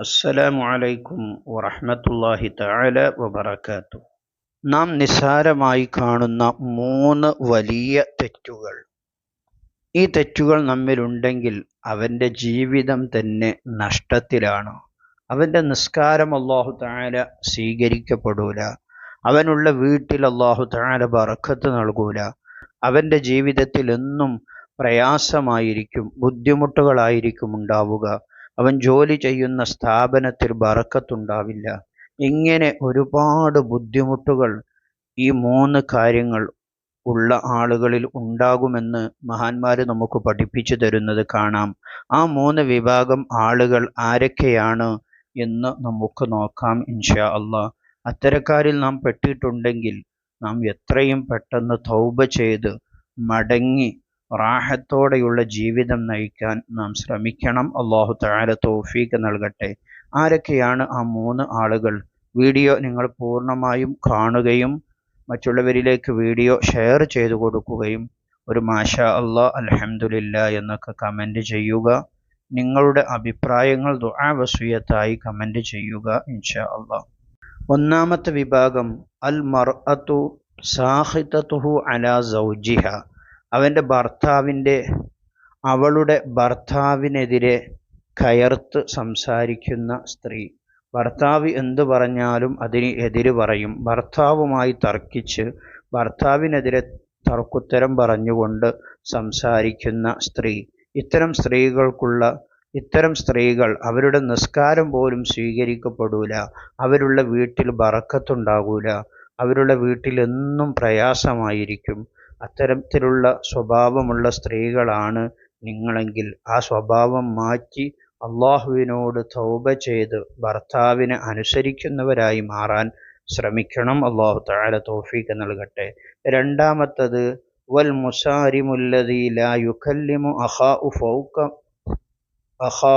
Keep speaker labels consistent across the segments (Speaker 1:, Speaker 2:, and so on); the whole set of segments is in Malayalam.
Speaker 1: അസ്സലാമു അലൈക്കും വറഹ്മത്തുള്ളാഹി തആല വബറകാത്തു. നാം നിസ്സാരമായി കാണുന്ന മൂന്ന് വലിയ തെറ്റുകൾ. ഈ തെറ്റുകൾ നമ്മിലുണ്ടെങ്കിൽ അവന്റെ ജീവിതം തന്നെ നഷ്ടത്തിലാണ്. അവന്റെ നിസ്കാരം അള്ളാഹു താല സ്വീകരിക്കപ്പെടൂല. അവനുള്ള വീട്ടിൽ അള്ളാഹു താല ബറക്കത്ത് നൽകൂല. അവന്റെ ജീവിതത്തിൽ എന്നും പ്രയാസമായിരിക്കും ബുദ്ധിമുട്ടുകളായിരിക്കും ഉണ്ടാവുക. അവൻ ജോലി ചെയ്യുന്ന സ്ഥാപനത്തിൽ ബറക്കത്തുണ്ടാവില്ല. ഇങ്ങനെ ഒരുപാട് ബുദ്ധിമുട്ടുകൾ ഈ മൂന്ന് കാര്യങ്ങൾ ഉള്ള ആളുകളിൽ ഉണ്ടാകുമെന്ന് മഹാന്മാർ നമുക്ക് പഠിപ്പിച്ചു തരുന്നത് കാണാം. ആ മൂന്ന് വിഭാഗം ആളുകൾ ആരൊക്കെയാണ് എന്ന് നമുക്ക് നോക്കാം ഇൻഷാ അള്ളാ. അത്തരക്കാരിൽ നാം പെട്ടിട്ടുണ്ടെങ്കിൽ നാം എത്രയും പെട്ടെന്ന് തൗബ ചെയ്ത് മടങ്ങി റാഹത്തോടെയുള്ള ജീവിതം നയിക്കാൻ നാം ശ്രമിക്കണം. അള്ളാഹു താര തോഫീക്ക് നൽകട്ടെ. ആരൊക്കെയാണ് ആ മൂന്ന് ആളുകൾ? വീഡിയോ നിങ്ങൾ പൂർണമായും കാണുകയും മറ്റുള്ളവരിലേക്ക് വീഡിയോ ഷെയർ ചെയ്തു കൊടുക്കുകയും ഒരു മാഷ അള്ളാ അലഹമുല്ല എന്നൊക്കെ കമന്റ് ചെയ്യുക. നിങ്ങളുടെ അഭിപ്രായങ്ങൾ ദുആവസുയത്തായി കമന്റ് ചെയ്യുക ഇൻഷാ അള്ളാ ഒന്നാമത്തെ വിഭാഗം അൽ മർഅത്തു സാഹിതത്തുഹു അല സൗജിഹ. അവന്റെ ഭർത്താവിന്റെ അവളുടെ ഭർത്താവിനെതിരെ കയർത്ത് സംസാരിക്കുന്ന സ്ത്രീ. ഭർത്താവ് എന്തു പറഞ്ഞാലും അതിന് എതിര് പറയും. ഭർത്താവുമായി തർക്കിച്ച് ഭർത്താവിനെതിരെ തർക്കുത്തരം പറഞ്ഞുകൊണ്ട് സംസാരിക്കുന്ന സ്ത്രീ. ഇത്തരം സ്ത്രീകൾക്കുള്ള ഇത്തരം സ്ത്രീകൾ അവരുടെ നിസ്കാരം പോലും സ്വീകരിക്കപ്പെടൂല. അവരുടെ വീട്ടിൽ ബറക്കത്തുണ്ടാകൂല. അവരുടെ വീട്ടിൽ എന്നും പ്രയാസമായിരിക്കും. അത്തരത്തിലുള്ള സ്വഭാവമുള്ള സ്ത്രീകളാണ് നിങ്ങളെങ്കിൽ. ആ സ്വഭാവം മാറ്റി അള്ളാഹുവിനോട് തൗബ ചെയ്ത് ഭർത്താവിനെ അനുസരിക്കുന്നവരായി മാറാൻ ശ്രമിക്കണം. അള്ളാഹു താല തോഫീക്ക് നൽകട്ടെ. രണ്ടാമത്തത് വൽ മുസാരിമുല്ലതി ലാ അഹാ ഫൗക അഹാ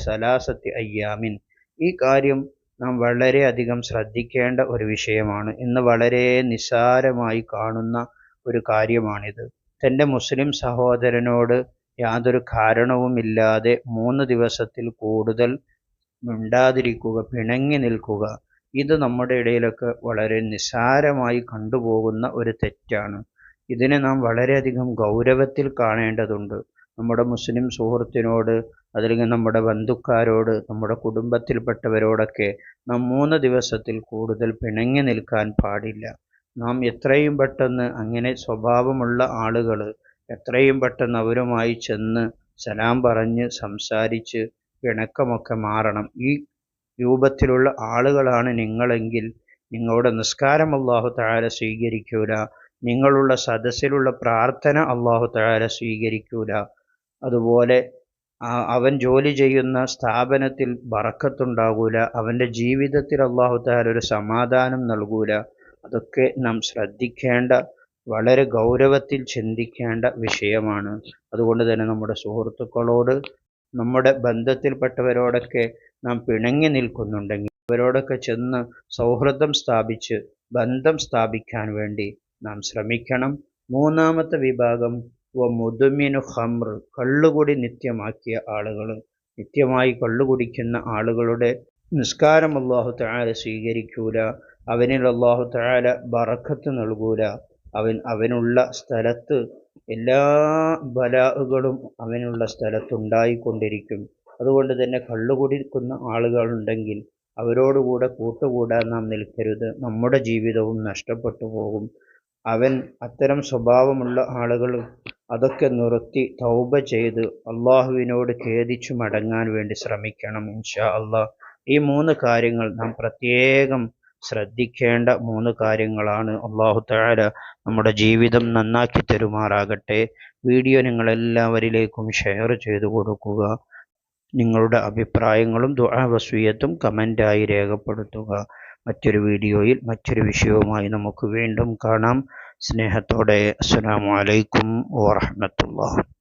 Speaker 1: സലാസത്തി അയ്യാമിൻ. ഈ കാര്യം നാം വളരെയധികം ശ്രദ്ധിക്കേണ്ട ഒരു വിഷയമാണ്. ഇന്ന് വളരെ നിസ്സാരമായി കാണുന്ന ഒരു കാര്യമാണിത്. തന്റെ മുസ്ലിം സഹോദരനോട് യാതൊരു കാരണവുമില്ലാതെ മൂന്ന് ദിവസത്തിൽ കൂടുതൽ മിണ്ടാതിരിക്കുക പിണങ്ങി നിൽക്കുക ഇത് നമ്മുടെ ഇടയിലൊക്കെ വളരെ നിസ്സാരമായി കണ്ടുപോകുന്ന ഒരു തെറ്റാണ്. ഇതിനെ നാം വളരെയധികം ഗൗരവത്തിൽ കാണേണ്ടതുണ്ട്. നമ്മുടെ മുസ്ലിം സുഹൃത്തിനോട് അതല്ലെങ്കിൽ നമ്മുടെ ബന്ധുക്കാരോട് നമ്മുടെ കുടുംബത്തിൽപ്പെട്ടവരോടൊക്കെ നാം മൂന്ന് ദിവസത്തിൽ കൂടുതൽ പിണങ്ങി നിൽക്കാൻ പാടില്ല. നാം എത്രയും പെട്ടെന്ന് അങ്ങനെ സ്വഭാവമുള്ള ആളുകൾ എത്രയും പെട്ടെന്ന് അവരുമായി ചെന്ന് സലാം പറഞ്ഞ് സംസാരിച്ച് പിണക്കമൊക്കെ മാറണം. ഈ രൂപത്തിലുള്ള ആളുകളാണ് നിങ്ങളെങ്കിൽ നിങ്ങളുടെ നിസ്കാരം അള്ളാഹു താര സ്വീകരിക്കൂല. നിങ്ങളുള്ള സദസ്സിലുള്ള പ്രാർത്ഥന അള്ളാഹു താര സ്വീകരിക്കൂല. അതുപോലെ അവൻ ജോലി ചെയ്യുന്ന സ്ഥാപനത്തിൽ ബറക്കത്തുണ്ടാകൂല. അവന്റെ ജീവിതത്തിൽ അള്ളാഹു താര ഒരു സമാധാനം നൽകൂല. അതൊക്കെ നാം ശ്രദ്ധിക്കേണ്ട വളരെ ഗൗരവത്തിൽ ചിന്തിക്കേണ്ട വിഷയമാണ്. അതുകൊണ്ട് തന്നെ നമ്മുടെ സുഹൃത്തുക്കളോട് നമ്മുടെ ബന്ധത്തിൽപ്പെട്ടവരോടൊക്കെ നാം പിണങ്ങി നിൽക്കുന്നുണ്ടെങ്കിൽ അവരോടൊക്കെ ചെന്ന് സൗഹൃദം സ്ഥാപിച്ച് ബന്ധം സ്ഥാപിക്കാൻ വേണ്ടി നാം ശ്രമിക്കണം. മൂന്നാമത്തെ വിഭാഗം വ മുതുമിനു ഹമർ കള്ളുകുടി നിത്യമാക്കിയ ആളുകൾ നിത്യമായി കള്ളുകുടിക്കുന്ന ആളുകളുടെ നിസ്കാരം അള്ളാഹു താര സ്വീകരിക്കൂല. അവനിൽ അള്ളാഹു താല ബറക്കത്ത് നൽകൂല. അവൻ അവനുള്ള സ്ഥലത്ത് എല്ലാ ബലാഹുകളും അവനുള്ള സ്ഥലത്തുണ്ടായിക്കൊണ്ടിരിക്കും. അതുകൊണ്ട് തന്നെ കള്ളുകുടിക്കുന്ന ആളുകളുണ്ടെങ്കിൽ അവരോടുകൂടെ കൂട്ടുകൂടാൻ നാം നിൽക്കരുത്. നമ്മുടെ ജീവിതവും നഷ്ടപ്പെട്ടു പോകും. അവൻ അത്തരം സ്വഭാവമുള്ള ആളുകൾ അതൊക്കെ നിർത്തി തൗബ ചെയ്ത് അള്ളാഹുവിനോട് ഖേദിച്ചു മടങ്ങാൻ വേണ്ടി ശ്രമിക്കണം ഇൻഷാ അള്ളാഹ് ഈ മൂന്ന് കാര്യങ്ങൾ നാം പ്രത്യേകം ശ്രദ്ധിക്കേണ്ട മൂന്ന് കാര്യങ്ങളാണ് അള്ളാഹു താല നമ്മുടെ ജീവിതം നന്നാക്കി തരുമാറാകട്ടെ. വീഡിയോ നിങ്ങൾ എല്ലാവരിലേക്കും ഷെയർ ചെയ്തു കൊടുക്കുക. നിങ്ങളുടെ അഭിപ്രായങ്ങളും ദുആവസ്വീയത്തും കമന്റായി രേഖപ്പെടുത്തുക. മറ്റൊരു വീഡിയോയിൽ മറ്റൊരു വിഷയവുമായി നമുക്ക് വീണ്ടും കാണാം. സ്നേഹത്തോടെ അസ്സലാമു അലൈക്കും വറഹ്മത്തുള്ളാഹി.